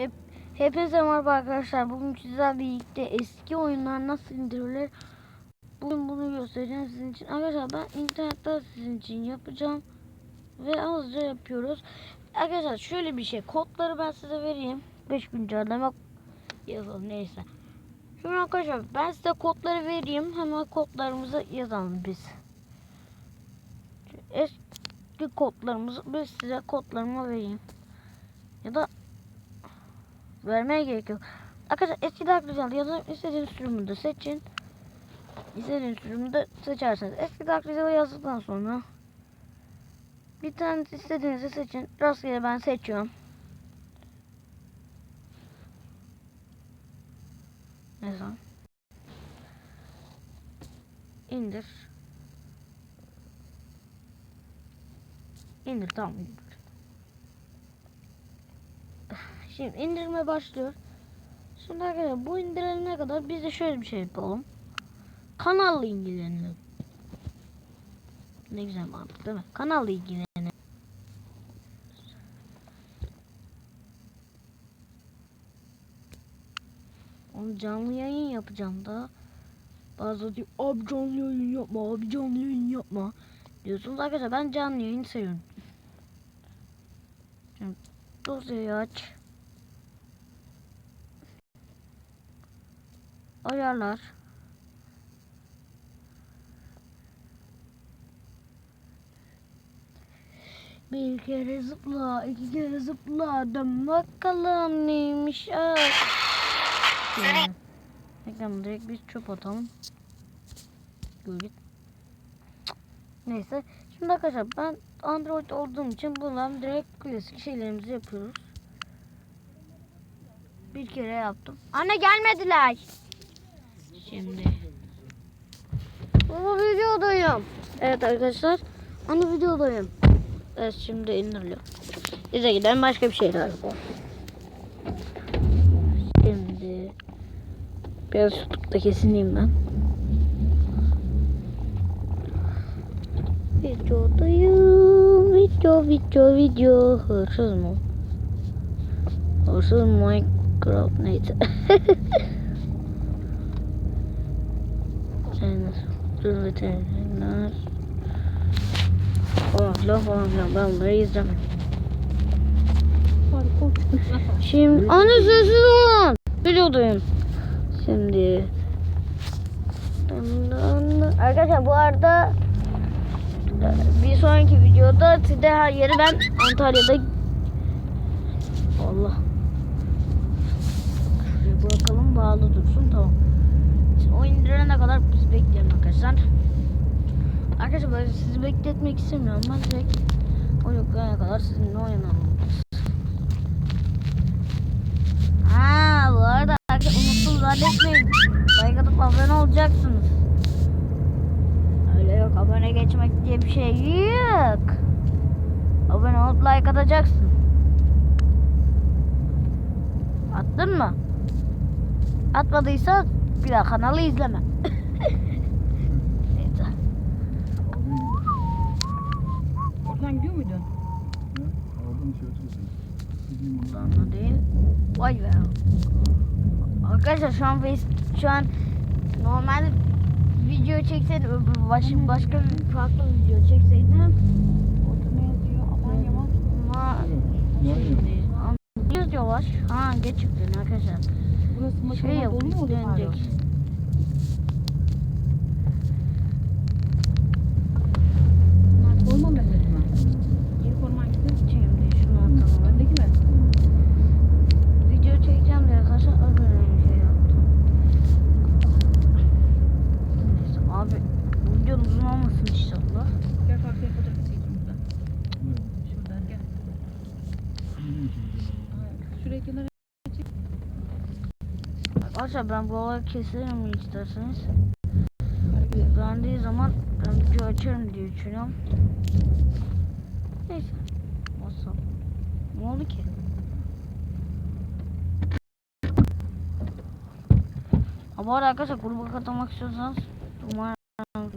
Hep Hepinize merhaba arkadaşlar. Bugün sizlerle birlikte eski oyunlar nasıl indirilir? Bugün bunu göstereceğim sizin için. Arkadaşlar ben internette sizin için yapacağım. Ve azca yapıyoruz. Arkadaşlar şöyle bir şey. Kodları ben size vereyim. 5 güncelleme yazalım neyse. Şimdi arkadaşlar ben size kodları vereyim. Hemen kodlarımızı yazalım biz. Eski kodlarımızı biz size kodlarımı vereyim. Ya da vermeye gerek yok. Arkadaşlar eski Dark Result yazın istediğiniz sürümü de seçin. İstediğiniz sürümü de seçerseniz. Eski Dark Result yazdıktan sonra bir tane istediğinizi seçin. Rastgele ben seçiyorum. Mesela. İndir. İndir tamam indir. Şimdi indirme başlıyor. Şimdi arkadaşlar bu indirilene kadar biz de şöyle bir şey yapalım. Kanalla ilgilenelim. Ne güzel mantık değil mi? Kanalla ilgilenelim. Onu canlı yayın yapacağım da. Bazı diyor abi canlı yayın yapma abi canlı yayın yapma. Diyorsunuz arkadaşlar ben canlı yayın seviyorum. Şimdi dosyayı aç. Ayarlar. Bir kere zıpla, iki kere zıpla, dön bakalım neymiş Ekranı direkt biz çöp atalım. Git. Neyse. Şimdi arkadaşlar ben Android olduğum için buradan direkt klasik şeylerimizi yapıyoruz. Bir kere yaptım. Anne gelmediler. Şimdi. Baba videodayım. Evet arkadaşlar. Anne videodayım. Evet şimdi indiriliyor. Bize giden başka bir şeyler var. Şimdi biraz tutup da kesineyim ben. Videodayım. Video video video. Hırsız mı? Hırsız Minecraft neyse. Veteriner. Dur veteriner. Falan filan falan filan. Ben bunları izlemem. Şimdi anne sessiz olun. Biliyordum. Şimdi Arkadaşlar bu arada bir sonraki videoda size her yeri ben Antalya'da Allah Şuraya bırakalım bağlı dursun tamam. O indirene kadar biz bekleyelim arkadaşlar. Arkadaşlar böyle sizi bekletmek istemiyorum. Ben direkt o yüklenene kadar sizinle oynanalım. Ha bu arada unuttum zannetmeyin. Like atıp abone olacaksınız. Öyle yok abone geçmek diye bir şey yok. Abone olup like atacaksın. Attın mı? Atmadıysa bir daha kanalı izleme. Neyse. Oradan gidiyor muydun? Oradan şey oradan. Buradan da değil. Vay be. Arkadaşlar şu an face, şu an normal video çekseydim öbür başka bir farklı bir video çekseydim Orada ne yazıyor? Aman yaman. ama Nerede? Şimdi yazıyorlar. Ha geç yükleyin arkadaşlar. Burası Şey makine yap dolu mu oluyor dönecek. hala? Bunlar koruma memleti mi? İyi koruma hangisi? Şimdi şunu atalım. Öndeki mi? Video çekeceğim diye arkadaşlar öbür şey yaptım. Neyse abi bu video uzun olmasın inşallah. Gel karşıya fotoğraf çekeyim burada. Şuradan gel. Ay, Şuraya kenara Arkadaşlar ben bu olayı keserim mi isterseniz? Yüklendiği zaman ben video açarım diye düşünüyorum. Neyse. WhatsApp. Ne oldu ki? Bu arada arkadaşlar gruba katılmak istiyorsanız umarım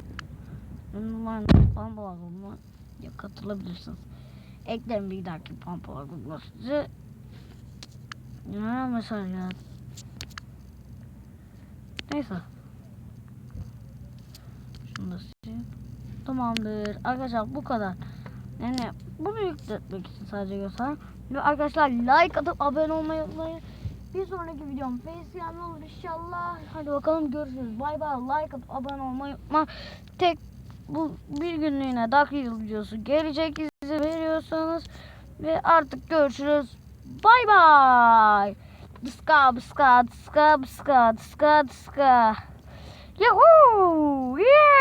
umarım Pampala grubuna katılabilirsiniz. Eklerim bir dahaki Pampala grubuna sizi. Ya mesaj ya. Neyse. Şunu da sileyim. Tamamdır. Arkadaşlar bu kadar. Yani bunu yükletmek için sadece göster. Ve arkadaşlar like atıp abone olmayı unutmayın. Bir sonraki videom Facecam olur inşallah. Hadi bakalım görüşürüz. Bay bay. Like atıp abone olmayı unutma. Tek bu bir günlüğüne dakika videosu gelecek izin veriyorsanız ve artık görüşürüz. Bay bay. Bska, bska, bska, bska, bska, bska. Yahoo! Yeah!